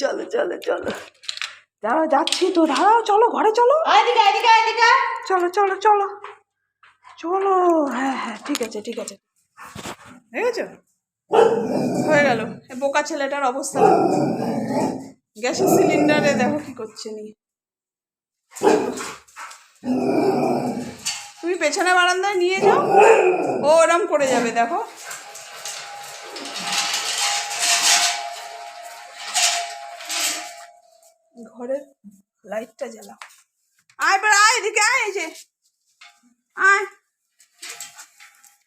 চলো চলো চলো। দাঁড়াও যাচ্ছি তো দাঁড়াও চলো ঘরে চলো। চলো চলো চলো। চলো হ্যাঁ হ্যাঁ ঠিক আছে ঠিক আছে। দেখেছ হয়ে গেল। বোকা ছেলেটার অবস্থা। গ্যাসের সিলিন্ডারে দেখো কি করছে নি। তুমি পেছনে বারান্দায় নিয়ে যাও। ও ওরম করে যাবে দেখো। ঘরের লাইটটা জ্বালাও। আয় এবার আয় এদিকে আয় এই যে। আয়।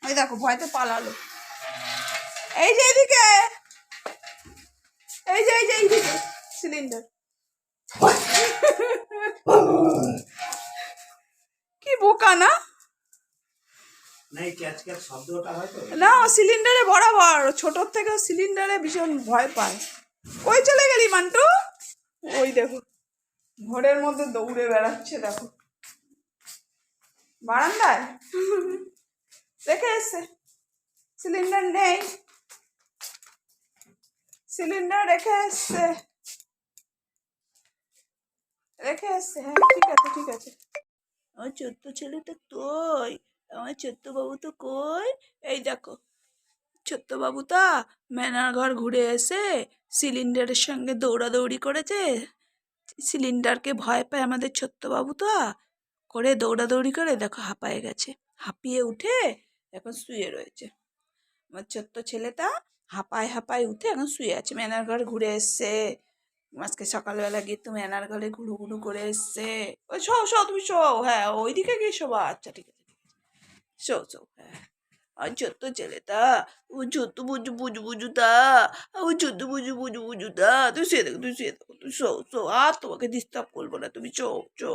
ওই দেখো ভয়তে পালালো। এই যে এদিকে। এই যে এই যে এইদিকে সিলিন্ডার। কি বোকা না? হয় না সিলিন্ডারে বরাবর ছোটোর থেকে সিলিন্ডারে ভীষণ ভয় পায়। কই চলে গেলি মান্টু? ওই দেখো, ঘরের মধ্যে দৌড়ে বেড়াচ্ছে, দেখো। বারান্দায়? রেখে এসছে। সিলিন্ডার নেই। সিলিন্ডার রেখে এসছে। রেখে এসছে হ্যাঁ ঠিক আছে ঠিক আছে। আমার ছোট্ট ছেলে তো কই? আমার ছোট্ট বাবু তো কই? এই দেখো, ছোট্ট বাবুটা ম্যানার ঘর ঘুরে এসে সিলিন্ডারের সঙ্গে দৌড়াদৌড়ি করেছে? সিলিন্ডারকে ভয় পায় আমাদের ছোট্টবাবু তো। করে দৌড়াদৌড়ি করে দেখো হাঁপায়ে গেছে। হাঁপিয়ে উঠে এখন শুয়ে রয়েছে। আমার ছোট্ট ছেলেটা হাঁপায় হাঁপায় উঠে এখন শুয়ে আছে। ম্যানার ঘর ঘুরে এসছে। আজকে সকালবেলা গিয়ে তুমি ম্যানার ঘরে ঘুরু ঘুরু করে এসছে। ওই শো শো, তুমি শো। হ্যাঁ ওইদিকে গিয়ে শোবা। আচ্ছা ঠিক আছে ঠিক আছে। হ্যাঁ। ছোট্ট ছেলেটা, ও ছোট্ট বুঝু বুঝু বুঝুটা ও ছোট্ট বুঝু বুঝু বুঝুটা তুই শুয়ে দেখো, তুই শুয়ে দেখো, তুই শো শো আর তোমাকে ডিস্টার্ব করব না, তুমি চো চো